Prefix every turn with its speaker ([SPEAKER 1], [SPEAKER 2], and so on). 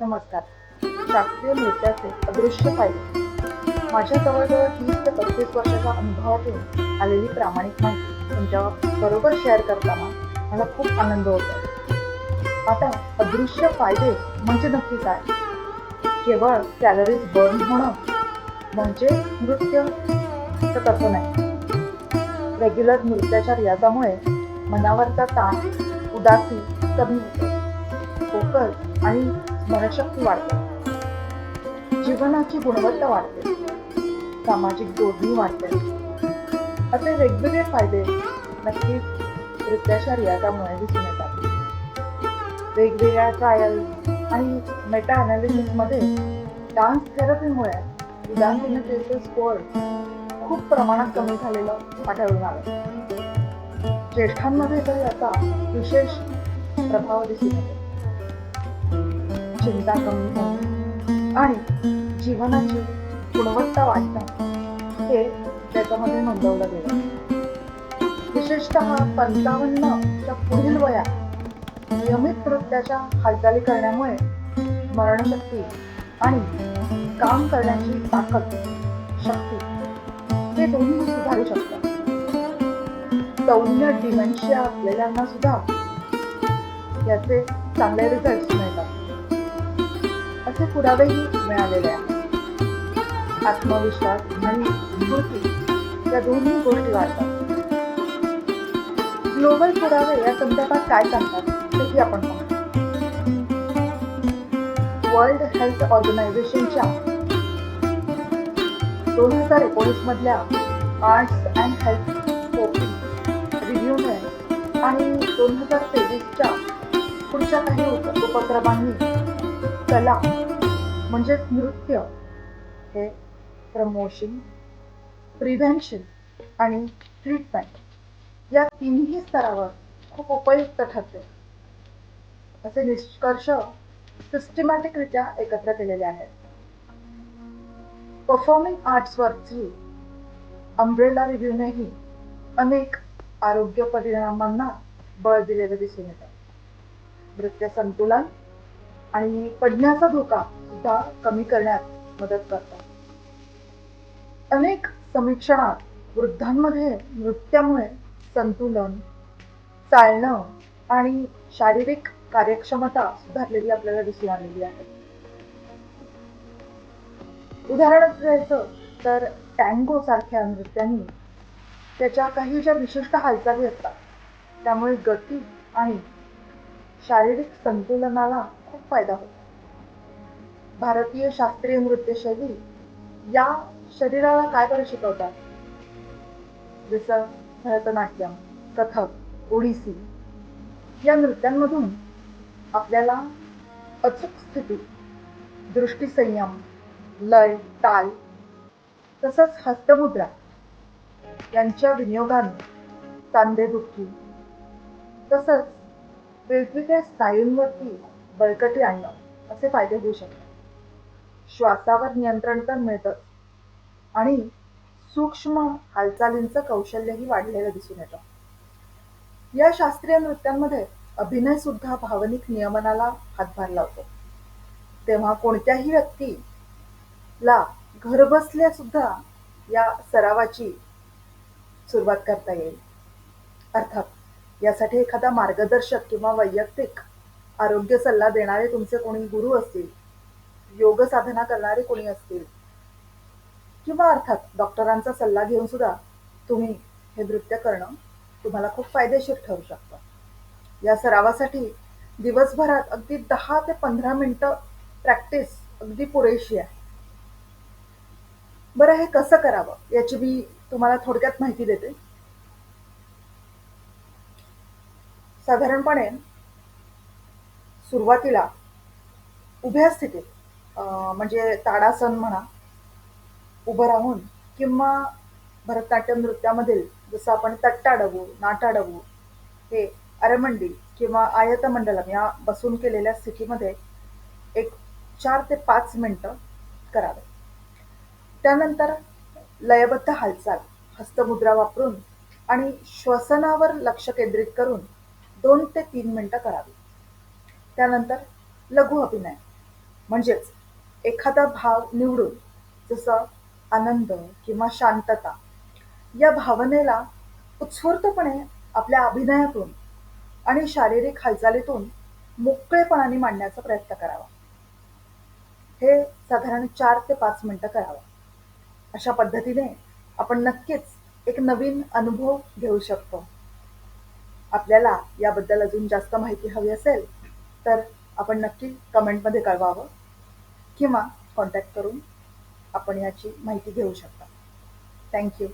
[SPEAKER 1] नमस्कार. शास्त्रीय नृत्याचे अदृश्य फायदे माझ्या जवळजवळ तीस ते पस्तीस वर्षाच्या अनुभवातून आलेली प्रामाणिक माहिती तुमच्या बरोबर शेअर करताना मला खूप आनंद होतो. आता अदृश्य फायदे म्हणजे नक्की काय? केवळ कॅलरीज बर्न होणं म्हणजे नृत्य? तर तसं नाही. रेग्युलर नृत्याच्या रियाजामुळे मनावरचा ताण उदासी कमी होतो फोकस आणि स्मरणशक्ती वाढते. जीवनाची गुणवत्ता वाढते. सामाजिक जोडणी वाढते. असे वेगवेगळे फायदे नक्कीच नृत्याच्या रियाजामुळे दिसून येतात. वेगवेगळ्या ट्रायल आणि मेटा मध्ये डान्स थेरपीमुळे उदासीनतेचे स्कोअर खूप प्रमाणात कमी झालेलं आढळून आलं. ज्येष्ठांमध्ये तर याचा विशेष प्रभाव दिसून येतो. चिंता कमी होणे आणि जीवनाची गुणवत्ता वाढतात हे त्याच्यामध्ये नोंदवलं गेलं. विशेषतः पंचावन्नच्या पुढील वयात नियमित नृत्याच्या हालचाली करण्यामुळे मरणशक्ती आणि काम करण्याची ताकद शक्ती हे दोन्ही सुधारू शकतात. सौम्य डिमेन्शिया असलेल्यांना सुद्धा याचे चांगले रिझल्ट मिळतात. असे पुरावेही मिळालेले आहेत. आत्मविश्वास आणि स्मृती या दोन्ही गोष्टी वाढतात. ग्लोबल पुरावे या संदर्भात काय सांगतात तेही आपण पाहू. वर्ल्ड हेल्थ ऑर्गनायझेशनच्या दोन हजार एकोणीस मधल्या आर्ट्स अँड हेल्थ रिव्ह्यूमुळे आणि दोन हजार तेवीसच्या पुढच्या काही उपक्रमांनी कला म्हणजेच नृत्य हे प्रमोशन प्रिव्हेन्शन आणि ट्रीटमेंट या तिन्ही स्तरावर खूप उपयुक्त ठरते. असे निष्कर्ष सिस्टमॅटिकरित्या एकत्र केलेले आहेत. परफॉर्मिंग आर्ट्सवरची अम्ब्रेला रिव्ह्यूनेही अनेक आरोग्य परिणामांना बळ दिलेलं दिसून येतं. नृत्य संतुलन आणि पडण्याचा धोका सुद्धा कमी करण्यात मदत करतात. अनेक समीक्षणात वृद्धांमध्ये नृत्यामुळे संतुलन चालणं आणि शारीरिक कार्यक्षमता सुधारलेली आपल्याला दिसून आलेली आहे. उदाहरणच द्यायचं तर टँगो सारख्या नृत्यांनी त्याच्या काही ज्या विशिष्ट हालचाली असतात त्यामुळे गती आणि शारीरिक संतुलनाला खूप फायदा होतो. भारतीय शास्त्रीय नृत्यशैली या शरीराला काय काय शिकवतात? जसं भरतनाट्यम कथक ओडिसी या नृत्यांमधून आपल्याला अचूक स्थिती दृष्टी संयम लय ताल तसंच हस्तमुद्रा यांच्या विनियोगाने सांधेदुखी तसंच वेगवेगळ्या स्नायूंवरती बळकटी आणणं असे फायदे होऊ शकतात. श्वासावर नियंत्रण तर मिळतं. आणि सूक्ष्म हालचालींचं कौशल्यही वाढलेलं दिसून येतं. या शास्त्रीय नृत्यांमध्ये अभिनय सुद्धा भावनिक नियमनाला हातभार लावतो. तेव्हा कोणत्याही व्यक्तीला घरबसल्या सुद्धा या सरावाची सुरुवात करता येईल. अर्थात यासाठी एखादा मार्गदर्शक किंवा वैयक्तिक आरोग्य सल्ला देणारे तुमचे कोणी गुरु असतील योग साधना करणारे कोणी असतील? किंवा अर्थात डॉक्टरांचा सल्ला घेऊन सुद्धा तुम्ही हे नृत्य करणं तुम्हाला खूप फायदेशीर ठरू शकतं. या सरावासाठी दिवसभरात अगदी दहा ते पंधरा मिनटं प्रॅक्टिस अगदी पुरेशी आहे. बरं हे कसं करावं याची मी तुम्हाला थोडक्यात माहिती देते. साधारणपणे सुरुवातीला उभ्या स्थितीत म्हणजे ताडासन म्हणा उभं राहून किंवा भरतनाट्यम नृत्यामधील जसं आपण तट्टाडवू नाटाडवू हे अरमंडी किंवा आयतमंडलम या बसून केलेल्या स्थितीमध्ये एक चार ते पाच मिनटं करावे. त्यानंतर लयबद्ध हालचाल हस्तमुद्रा वापरून आणि श्वसनावर लक्ष केंद्रित करून दोन ते तीन मिनटं करावी. त्यानंतर लघु अभिनय म्हणजेच एखादा भाव निवडून जसं आनंद किंवा शांतता या भावनेला उत्स्फूर्तपणे आपल्या अभिनयातून आणि शारीरिक हालचालीतून मोकळेपणाने मांडण्याचा प्रयत्न करावा. हे साधारण चार ते पाच मिनटं करावं. अशा पद्धतीने आपण नक्कीच एक नवीन अनुभव घेऊ शकतो. आपल्याला याबद्दल अजून जास्त माहिती हवी असेल तर आपण नक्की कमेंटमध्ये कळवावं. किंवा कॉन्टॅक्ट करून आपण याची माहिती घेऊ शकता. थँक्यू